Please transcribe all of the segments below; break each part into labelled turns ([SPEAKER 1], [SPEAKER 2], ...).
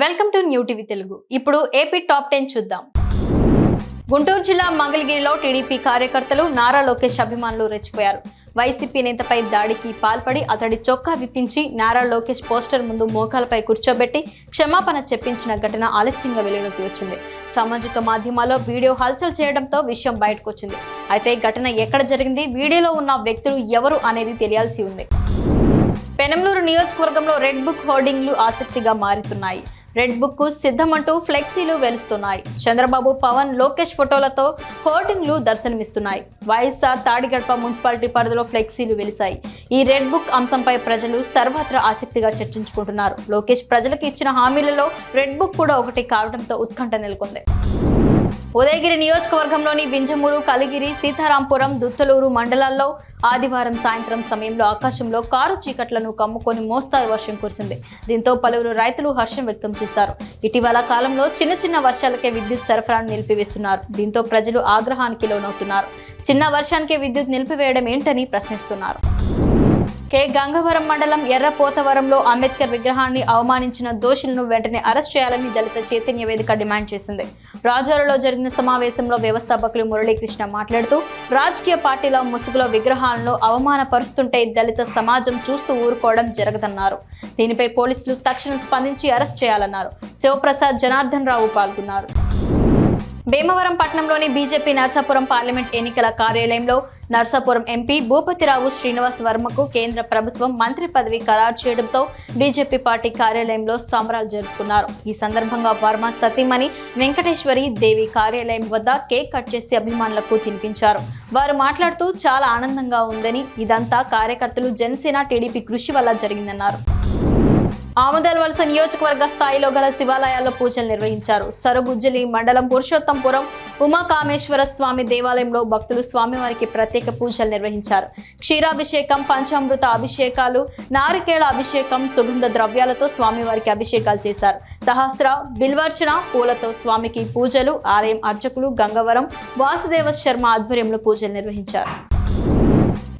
[SPEAKER 1] Welcome to new TV Telugu. ఇప్పుడు AP top ten చూద్దాం. గుంటూరు జిల్లా మంగళగిరిలో టీడీపీ కార్యకర్తలు నారా లోకేష్ అభిమానులు రెచ్చిపోయారు. వైసీపీ నేతపై దాడికి పాల్పడి అతడి చొక్కా విప్పించి నారా లోకేష్ పోస్టర్ ముందు మోకాలపై కూర్చోబెట్టి క్షమాపణ చెప్పించిన ఘటన ఆలస్యంగా వెలుగులోకి వచ్చింది. సామాజిక మాధ్యమాల్లో వీడియో హల్చల్ చేయడంతో విషయం బయటకు వచ్చింది అయితే ఘటన ఎక్కడ జరిగింది వీడియోలో ఉన్న వ్యక్తులు ఎవరు అనేది తెలియాల్సి ఉంది. పెనంలూరు నియోజకవర్గంలో రెడ్ బుక్ హోర్డింగ్లు ఆసక్తిగా మారుతున్నాయి. రెడ్ బుక్ సిద్ధమంటూ ఫ్లెక్సీలు వెలుస్తున్నాయి. చంద్రబాబు పవన్ లోకేష్ ఫోటోలతో హోర్డింగ్లు దర్శనమిస్తున్నాయి. వైఎస్ఆర్ తాడిగడప మున్సిపాలిటీ పరిధిలో ఫ్లెక్సీలు వెలిశాయి. ఈ రెడ్ బుక్ అంశంపై ప్రజలు సర్వత్రా ఆసక్తిగా చర్చించుకుంటున్నారు. లోకేష్ ప్రజలకు ఇచ్చిన హామీలలో రెడ్ బుక్ కూడా ఒకటి కావడంతో ఉత్కంఠ నెలకొంది. ఉదయగిరి నియోజకవర్గంలోని వింజమూరు కలిగిరి సీతారాంపురం దుత్తలూరు మండలాల్లో ఆదివారం సాయంత్రం సమయంలో ఆకాశంలో కారు చీకట్లను కమ్ముకొని మోస్తారు వర్షం కురిసింది. దీంతో పలువురు రైతులు హర్షం వ్యక్తం చేశారు. ఇటీవల కాలంలో చిన్న చిన్న వర్షాలకే విద్యుత్ సరఫరాను నిలిపివేస్తున్నారు. దీంతో ప్రజలు ఆగ్రహానికి లోనవుతున్నారు. చిన్న వర్షానికి విద్యుత్ నిలిపివేయడం ఏంటని ప్రశ్నిస్తున్నారు. కె. గంగవరం మండలం ఎర్రపోతవరంలో అంబేద్కర్ విగ్రహాన్ని అవమానించిన దోషులను వెంటనే అరెస్ట్ చేయాలని దళిత చైతన్య వేదిక డిమాండ్ చేసింది. రాజారులో జరిగిన సమావేశంలో వ్యవస్థాపకులు మురళీకృష్ణ మాట్లాడుతూ రాజకీయ పార్టీల ముసుగులో విగ్రహాలను అవమానపరుస్తుంటే దళిత సమాజం చూస్తూ ఊరుకోవడం జరగదన్నారు. దీనిపై పోలీసులు తక్షణం స్పందించి అరెస్ట్ చేయాలన్నారు. శివప్రసాద్ జనార్దన్ రావు పాల్గొన్నారు. భీమవరం పట్టణంలోని బీజేపీ నర్సాపురం పార్లమెంట్ ఎన్నికల కార్యాలయంలో నర్సాపురం ఎంపీ భూపతిరావు శ్రీనివాస్ వర్మకు కేంద్ర ప్రభుత్వం మంత్రి పదవి ఖరారు చేయడంతో బీజేపీ పార్టీ కార్యాలయంలో సంబరాలు జరుపుకున్నారు. ఈ సందర్భంగా వర్మ సతీమణి వెంకటేశ్వరి దేవి కార్యాలయం వద్ద కేక్ కట్ చేసి అభిమానులకు తినిపించారు. వారు మాట్లాడుతూ చాలా ఆనందంగా ఉందని ఇదంతా కార్యకర్తలు జనసేన టీడీపీ కృషి వల్ల జరిగిందన్నారు. ఆమదాల వలస నియోజకవర్గ స్థాయిలో గల శివాలయాల్లో పూజలు నిర్వహించారు. సరుబుజ్జలి మండలం పురుషోత్తంపురం ఉమాకామేశ్వర స్వామి దేవాలయంలో భక్తులు స్వామివారికి ప్రత్యేక పూజలు నిర్వహించారు. క్షీరాభిషేకం పంచామృత అభిషేకాలు నారికేళ అభిషేకం సుగంధ ద్రవ్యాలతో స్వామివారికి అభిషేకాలు చేశారు. సహస్ర బిల్వార్చన పూలతో స్వామికి పూజలు ఆలయం అర్చకులు గంగవరం వాసుదేవ శర్మ ఆధ్వర్యంలో పూజలు నిర్వహించారు.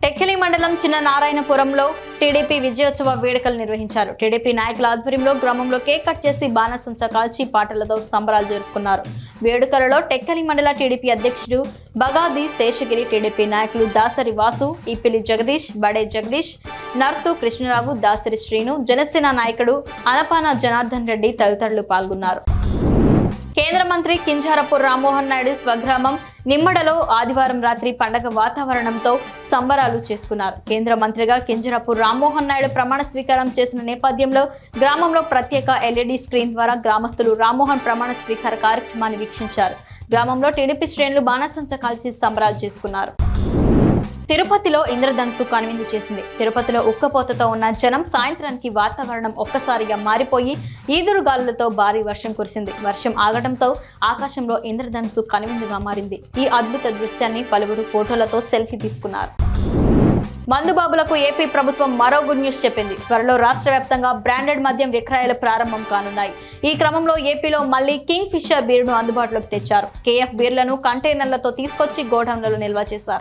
[SPEAKER 1] టెక్కిలి మండలం చిన్న నారాయణపురంలో టీడీపీ విజయోత్సవ వేడుకలు నిర్వహించారు. టీడీపీ నాయకుల ఆధ్వర్యంలో గ్రామంలో కేక్ కట్ చేసి బాణసంచ కాల్చి పాటలతో సంబరాలు జరుపుకున్నారు. వేడుకలలో టెక్కలి మండల టీడీపీ అధ్యక్షుడు బగాది శేషగిరి టీడీపీ నాయకులు దాసరి వాసు ఇప్పిలి జగదీష్ బడే జగదీష్ నర్తు కృష్ణరావు దాసరి శ్రీను జనసేన నాయకుడు అనపాన జనార్దన్ రెడ్డి తదితరులు పాల్గొన్నారు. కేంద్ర మంత్రి కింజారపు రామ్మోహన్ నాయుడు స్వగ్రామం నిమ్మడలో ఆదివారం రాత్రి పండగ వాతావరణంతో సంబరాలు చేసుకున్నారు. కేంద్ర మంత్రిగా కింజరాపూర్ రామ్మోహన్ నాయుడు ప్రమాణ స్వీకారం చేసిన నేపథ్యంలో గ్రామంలో ప్రత్యేక ఎల్ఈడి స్క్రీన్ ద్వారా గ్రామస్తులు రామ్మోహన్ ప్రమాణ స్వీకార కార్యక్రమాన్ని వీక్షించారు. గ్రామంలో టీడీపీ శ్రేణులు బాణసంచ కాల్చి సంబరాలు చేసుకున్నారు. తిరుపతిలో ఇంద్రధనుసు కనువిందు చేసింది. తిరుపతిలో ఉక్కపోతతో ఉన్న జనం సాయంత్రానికి వాతావరణం ఒక్కసారిగా మారిపోయి ఈదురుగాలులతో భారీ వర్షం కురిసింది. వర్షం ఆగడంతో ఆకాశంలో ఇంద్రధనుసు కనువిందుగా మారింది. ఈ అద్భుత దృశ్యాన్ని పలువురు ఫోటోలతో సెల్ఫీ తీసుకున్నారు. మందుబాబులకు ఏపీ ప్రభుత్వం మరో గుడ్ న్యూస్ చెప్పింది. త్వరలో రాష్ట్ర వ్యాప్తంగా బ్రాండెడ్ మద్యం విక్రయాలు ప్రారంభం కానున్నాయి. ఈ క్రమంలో ఏపీలో మళ్ళీ కింగ్ ఫిషర్ బీర్ను అందుబాటులోకి తెచ్చారు. కేఎఫ్ బీర్లను కంటైనర్లతో తీసుకొచ్చి గోడౌన్లలో నిల్వ చేశారు.